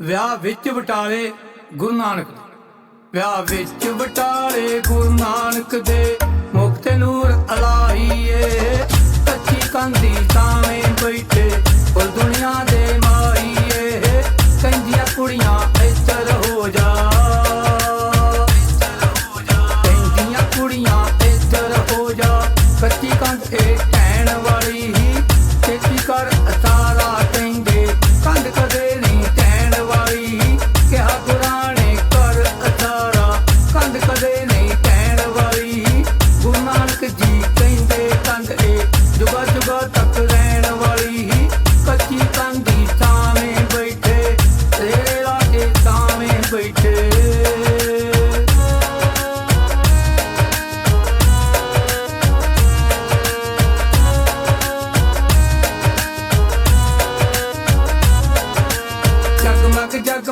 ਵਿਆਹ ਵਿੱਚ ਬਟਾਲੇ ਗੁਰੂ ਨਾਨਕ ਦੇ। ਵਿਆਹ ਵਿੱਚ ਬਟਾਲੇ ਗੁਰੂ ਨਾਨਕ ਦੇ। ਮੁਕਤ ਨੂਰ ਅਲਾਹੀਏ, ਕੱਚੀ ਕੰਦੀ ਸਾਵੇਂ ਬੈਠੇ। ਉਹ ਦੁਨੀਆ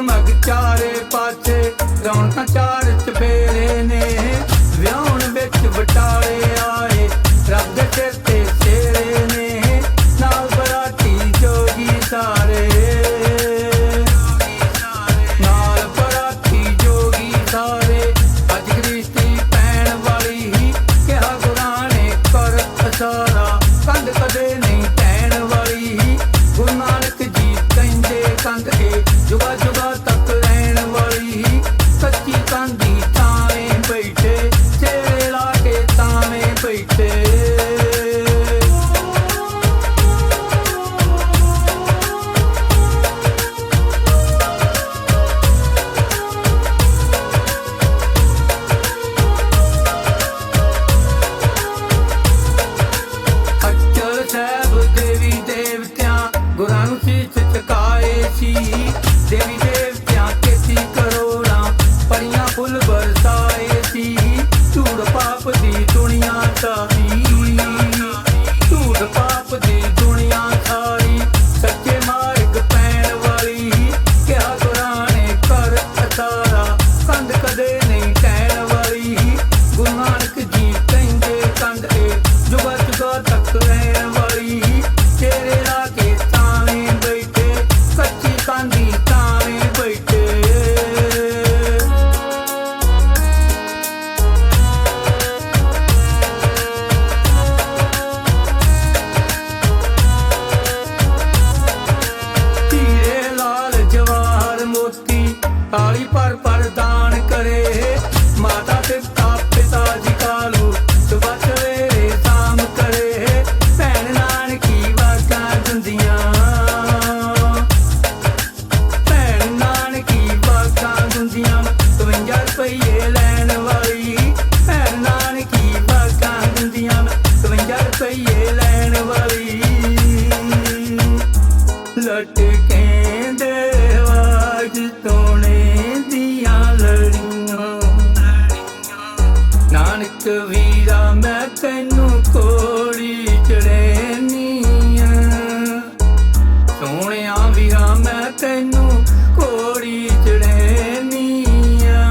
ਜਗਮਗ ਚਾਰੇ ਪਾਸੇ ਰੌਣਕਾਂ ਚਾਰ ਚਫੇਰੇ ਨੇ। ਵਿਆਹਣ ਵਿੱਚ ਝੁਕਾਏ ਦੇਵੀ ਦੇਵਤਿਆਂ ਕੇਤੀ ਕਰੋੜਾਂ ਪਰੀਆਂ ਫੁੱਲ ਬਰਸਾਏ ਸੀ। ਝੂੜ ਪਾਪ ਦੀ ਦੁਨੀਆ ਸਾਰੀ ਨਾਨਕ ਵੀਰਾ ਮੈਂ ਤੈਨੂੰ ਕੋੜੀ ਚੜੇਨੀਆਂ। ਸੋਹਣਿਆ ਵੀਰਾ ਮੈਂ ਤੈਨੂੰ ਕੋੜੀ ਚੜੇਨੀਆਂ।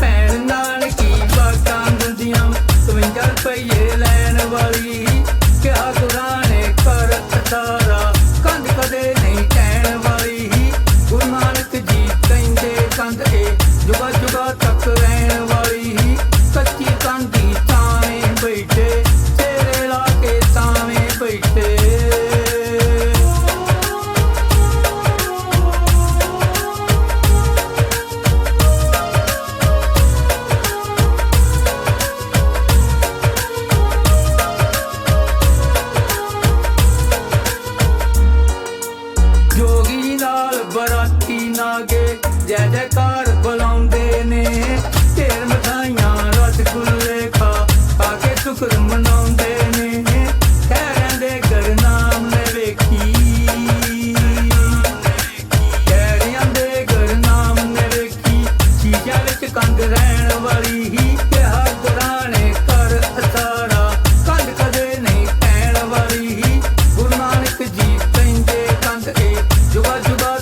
ਭੈਣ ਨਾਨਕੀ ਬਾਕਾਂ ਦਿੰਦੀਆਂ 52 ਰੁਪਏ ਲੈਣ ਵਾਲੀ। ਨਾਗੇ, ਜੈ ਜੈਕਾਰ ਬੁਲਾਉਂਦੇ ਨੇ। ਢੇਰ ਮਠਾਈਆਂ ਰਸਗੁੱਲੇ ਖਾ ਖਾ ਕੇ ਸ਼ੁਕਰ ਮਨਾਉਂਦੇ ਨੇ। ਕਹਿਰਾਂ ਦੇ ਘਰ ਨਾਮ ਨੇ ਵੇਖੀ। ਕਹਿਰਿਆਂ ਦੇ ਘਰ ਨਾਮ ਨੇ ਵੇਖੀ। ਚੀਜ਼ਾਂ ਵਿੱਚ ਕੰਦ ਰਹਿਣ ਵਾਲੀ ਹੀ ਕਿਹਾ ਗੁਰਾਨੇ ਕਰ ਅਸਾਰਾ ਕੰਦ ਕਦੇ ਨਹੀਂ ਪੈਣ ਵਾਲੀ ਹੀ। ਗੁਰੂ ਨਾਨਕ ਜੀ ਕਹਿੰਦੇ ਕੰਦ ਇਹ ਜੁਗਾ ਜੁਗਾ